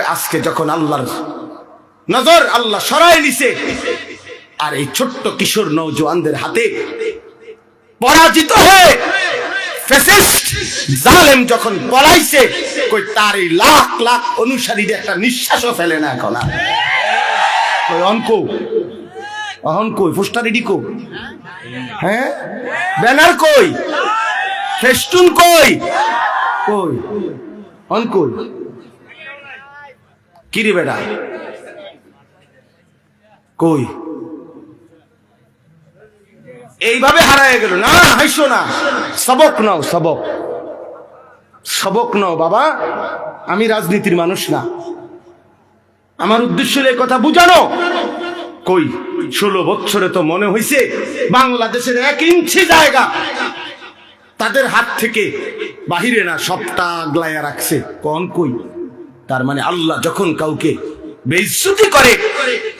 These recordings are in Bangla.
আজকে যখন আল্লাহর নজর আল্লাহ সরাই নিছে, আর এই ছোট্ট কিশোর নৌজওয়ানদের হাতে পরাজিত হয়ে জালেম যখন পলাইছে কই তার এই লাখ লাখ অনুসারীর একটা নিঃশ্বাসও ফেলে না এখন আর। অঙ্ক অহন কই? পোস্টার রেডি কো হ্যাঁ? ব্যানার কই? ফেস্টুন কই? কই? অন কি বেড়া কই? এইভাবে হারায় গেল না? হাইসো না। সবক নাও, সবক। সবক নাও, বাবা। আমি রাজনীতির মানুষ না। আমার উদ্দেশ্য এই কথা বুঝানো। কই? ষোলো বছরে তো মনে হয়েছে বাংলাদেশের এক ইঞ্চি জায়গা তাদের হাত থেকে বাহিরে না সবটা আগলাইয়া রাখছে। কন কই? তার মানে আল্লাহ যখন কাউকে বেইজ্জতি করে,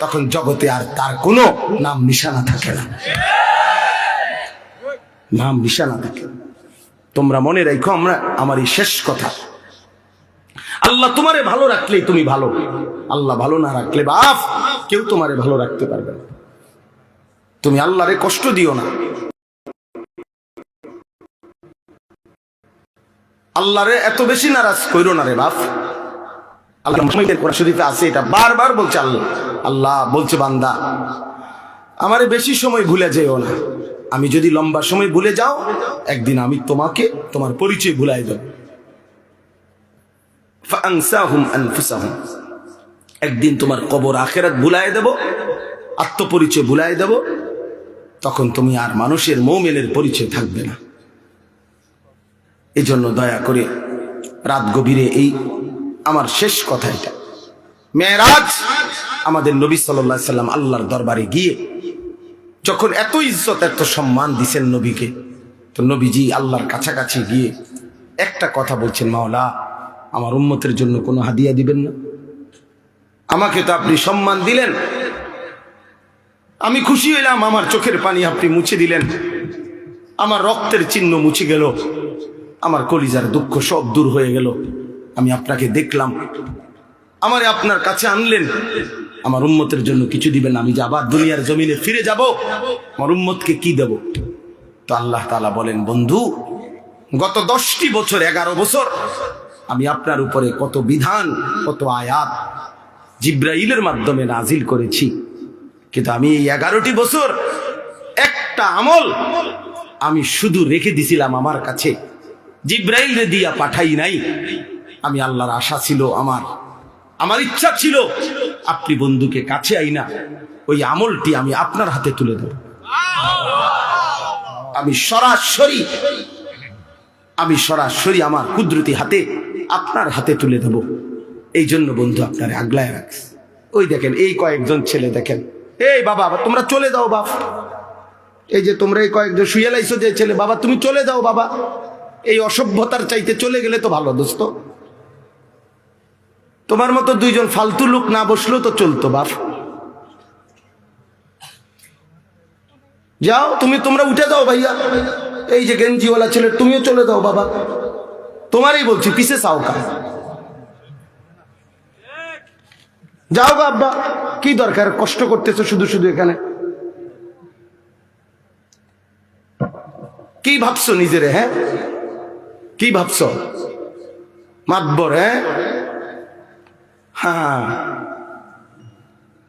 তখন জগতে আর তার কোনো নাম নিশানা থাকে না। নাম নিশানা থাকে। তোমরা মনে রাখো আমরা আমার এই শেষ কথা। আল্লাহ তোমারে ভালো রাখলেই তুমি ভালো। আল্লাহ ভালো না রাখলে বাপ, কেউ তোমারে ভালো রাখতে পারবে না। তুমি আল্লাহরে কষ্ট দিও না। আল্লাহরে এত বেশি নারাজ কইরো না রে বাপ। আমারে বেশি সময় ভুলে যেও না। আমি যদি লম্বা সময় ভুলে যাও, একদিন আমি তোমাকে, তোমার পরিচয় ভুলাই দেব। একদিন তোমার কবর আখেরাত ভুলাই দেব, আত্মপরিচয় ভুলাই দেব, তখন তুমি আর মানুষের মৌমেনের পরিচয় থাকবে না। এই জন্য দয়া করে রাত গভীরে এই আমার শেষ কথা এটা। মেয়েরাজ, আমাদের নবী সাল্লাহ সাল্লাম আল্লাহর দরবারে গিয়ে যখন এত ইজ্জত, এত সম্মান দিছেন নবীকে, তো নবীজি আল্লাহর কাছাকাছি গিয়ে একটা কথা বলছেন, মাওলা, আমার উম্মতের জন্য কোনো হাদিয়া দিবেন না? আমাকে তো আপনি সম্মান দিলেন। আমি খুশি হইলাম, আমার চোখের পানি আপনি মুছে দিলেন। আমার রক্তের চিহ্ন মুছে গেল। আমার কলিজার দুঃখ সব দূর হয়ে গেল। আমি আপনাকে দেখলাম। আমারে আপনার কাছে আনলেন। আমার উম্মতের জন্য কিছু দিবেন আমি যে আবার দুনিয়ার জমিনে ফিরে যাব, আমার উম্মতকে কি দেব? তো আল্লাহ তালা বলেন, বন্ধু, গত দশটি বছর, এগারো বছর, আমি আপনার উপরে কত বিধান, কত আয়াত জিব্রাইলের মাধ্যমে নাজিল করেছি। কিন্তু আমি এই এগারোটি বছর একটা আমল আমি শুধু রেখে দিছিলাম আমার কাছে। জিব্রাইল দিয়া পাঠাই নাই। আমি আল্লাহর আশা ছিল আমার। আমার ইচ্ছা ছিল, আপনি বন্ধুকে কাছে আইনা, ওই আমলটি আমি আপনার হাতে তুলে দেব। আমি সরাসরি আমি সরাসরি আমার কুদরতি হাতে আপনার হাতে তুলে দেব। এই জন্য বন্ধু, আপনার আগলায় রাখস ওই দেখেন, এই কয়েকজন ছেলে দেখেন। এই বাবা, তোমরা চলে যাও বাপ। এই যে তোমরা এই কয়েকজন শুয়ে লাইছো যে ছেলে, বাবা, তুমি চলে যাও বাবা। এই অসভ্যতার চাইতে চলে গেলে তো ভালো, দোস্ত। তোমার মতো দুইজন ফালতু লোক না বসলেও তো চলতো, বাপ। যাও, তুমি তোমরা উঠে যাও ভাইয়া। এই যে গেঞ্জিওয়ালা ছেলে, তুমিও চলে যাও, বাবা। তোমারই বলছি পিছে চাও কা যাও গা আব্বা, কি দরকার? কষ্ট করতেছো শুধু শুধু এখানে। কি ভাবছ নিজেরে হ্যাঁ? কি ভাবছ? মাতবর হ্যাঁ? হ্যাঁ।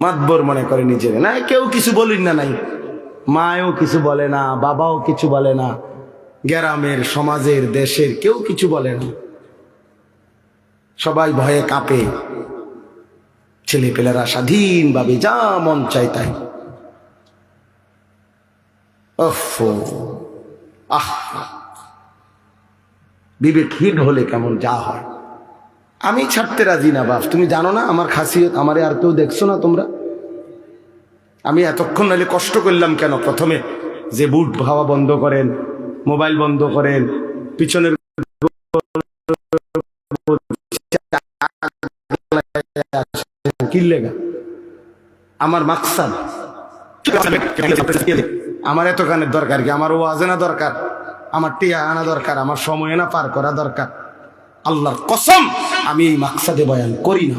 মাতবর মনে করে নিজেরে। না, কেউ কিছু বলিন না নাই। মায়ও কিছু বলে না, বাবাও কিছু বলে না। গ্রামের, সমাজের, দেশের কেউ কিছু বলে না। সবাই ভয়ে কাঁপে। ছেলে পেলেরা স্বাধীনভাবে যা মন চায় তাই। আহ। বিবেকহীন হলে কেমন যা হয়। আমি ছাড়তে রাজি না, বাপ। তুমি জানো না, আমার খাসিয়ত, আমারে আর কেউ দেখছ না তোমরা? আমি এতক্ষণ নাহলে কষ্ট করলাম কেন? প্রথমে যে বুট ভাবা বন্ধ করেন, মোবাইল বন্ধ করেন, পিছনের আমার মাকসাদ। আমার এত গানের দরকার কি? আমার ওয়াজ না দরকার? আমার টিয়া আনা দরকার? আমার সময় না পার করা দরকার? আল্লাহর কসম! আমি এই মাকসাদে বয়ান করি না।